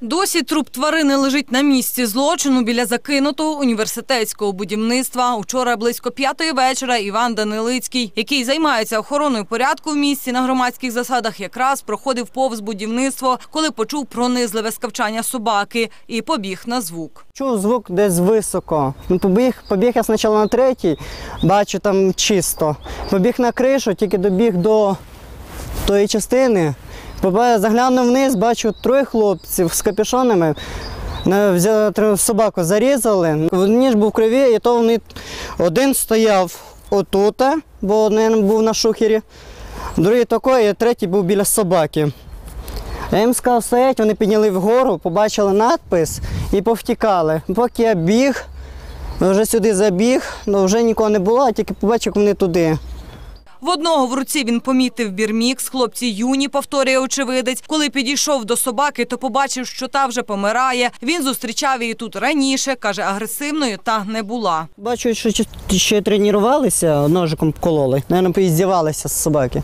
Досі труп тварини лежить на місці злочину біля закинутого університетського будівництва. Учора близько п'ятої вечора Іван Данилицький, який займається охороною порядку в місті на громадських засадах, якраз проходив повз будівництво, коли почув пронизливе скавчання собаки і побіг на звук. Чув звук десь високо. Ну, побіг, побіг я спочатку на третій, бачу там чисто. Побіг на кришу, тільки добіг до тої частини. Заглянув вниз, бачу троє хлопців з капюшонами. Собаку зарізали. Ніж був в і то вони один стояв отут, бо один був на шухері, другий такий, а третій був біля собаки. Я їм сказав, стоять, вони підняли вгору, побачили надпис і повтікали. Поки я біг, вже сюди забіг, але вже нікого не було, а тільки побачив, як вони туди. В одного в руці він помітив бірмікс, хлопці юні, повторює очевидець. Коли підійшов до собаки, то побачив, що та вже помирає. Він зустрічав її тут раніше, каже, агресивною та не була. Бачу, що ще- тренувалися, ножиком кололи. Наверно, поіздівалися з собаки.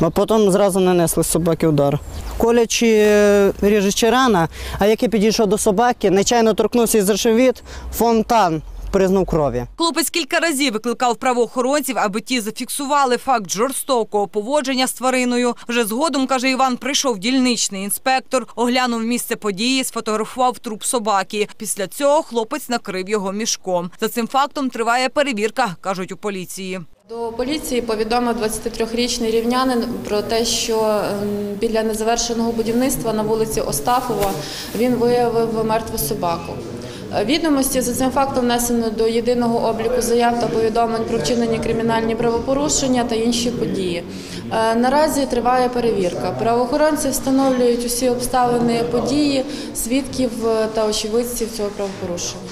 А потім зразу нанесли собаки удар. Колячи е, ріжучи рана, а як я підійшов до собаки, нечайно торкнувся із живіт, фонтан признав крові. Хлопець кілька разів викликав правоохоронців, аби ті зафіксували факт жорстокого поводження з твариною. Вже згодом, каже Іван, прийшов дільничний інспектор, оглянув місце події, сфотографував труп собаки. Після цього хлопець накрив його мішком. За цим фактом триває перевірка, кажуть у поліції. До поліції повідомив 23-річний рівнянин про те, що ем, біля незавершеного будівництва на вулиці Остафова він виявив мертву собаку. Відомості за цим фактом внесено до єдиного обліку заяв та повідомлень про вчинені кримінальні правопорушення та інші події. Е, Наразі триває перевірка. Правоохоронці встановлюють усі обставини події, свідків е, та очевидців цього правопорушення.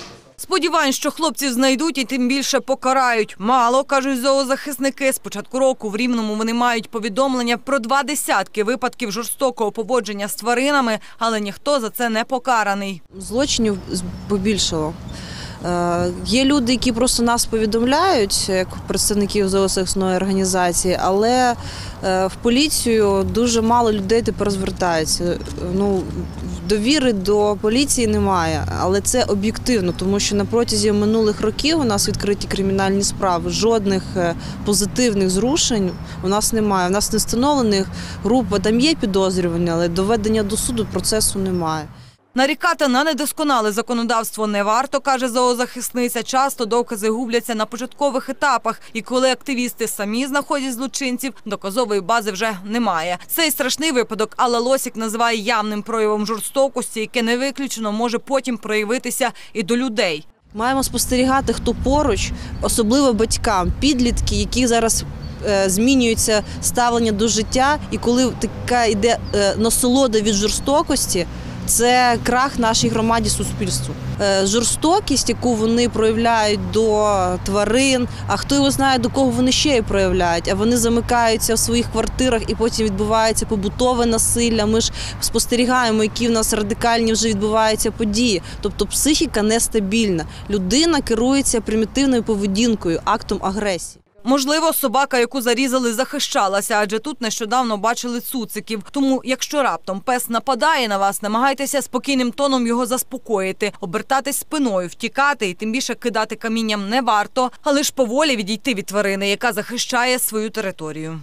Сподівань, що хлопців знайдуть і тим більше покарають. Мало, кажуть зоозахисники. З початку року в Рівному вони мають повідомлення про два десятки випадків жорстокого поводження з тваринами, але ніхто за це не покараний. Злочинів побільшало. Е, Є люди, які просто нас повідомляють як представників зоосексної організації, але е, в поліцію дуже мало людей тепер звертається. Ну, довіри до поліції немає, але це об'єктивно, тому що на протязі минулих років у нас відкриті кримінальні справи. Жодних е, позитивних зрушень у нас немає. У нас не встановлених груп, там є підозрювання, але доведення до суду процесу немає. Нарікати на недосконале законодавство не варто, каже зоозахисниця. Часто докази губляться на початкових етапах, і коли активісти самі знаходять злочинців, доказової бази вже немає. Цей страшний випадок Алла Лосік називає явним проявом жорстокості, яке не виключено може потім проявитися і до людей. Маємо спостерігати, хто поруч, особливо батькам, підлітки, які зараз е, змінюється ставлення до життя, і коли така йде е, насолода від жорстокості. Це крах нашій громаді суспільству. Е, Жорстокість, яку вони проявляють до тварин, а хто його знає, до кого вони ще й проявляють. А вони замикаються в своїх квартирах і потім відбувається побутове насилля. Ми ж спостерігаємо, які в нас радикальні вже відбуваються події. Тобто психіка нестабільна. Людина керується примітивною поведінкою, актом агресії. Можливо, собака, яку зарізали, захищалася, адже тут нещодавно бачили цуциків. Тому, якщо раптом пес нападає на вас, намагайтеся спокійним тоном його заспокоїти, обертатись спиною, втікати і тим більше кидати камінням не варто, але ж поволі відійти від тварини, яка захищає свою територію.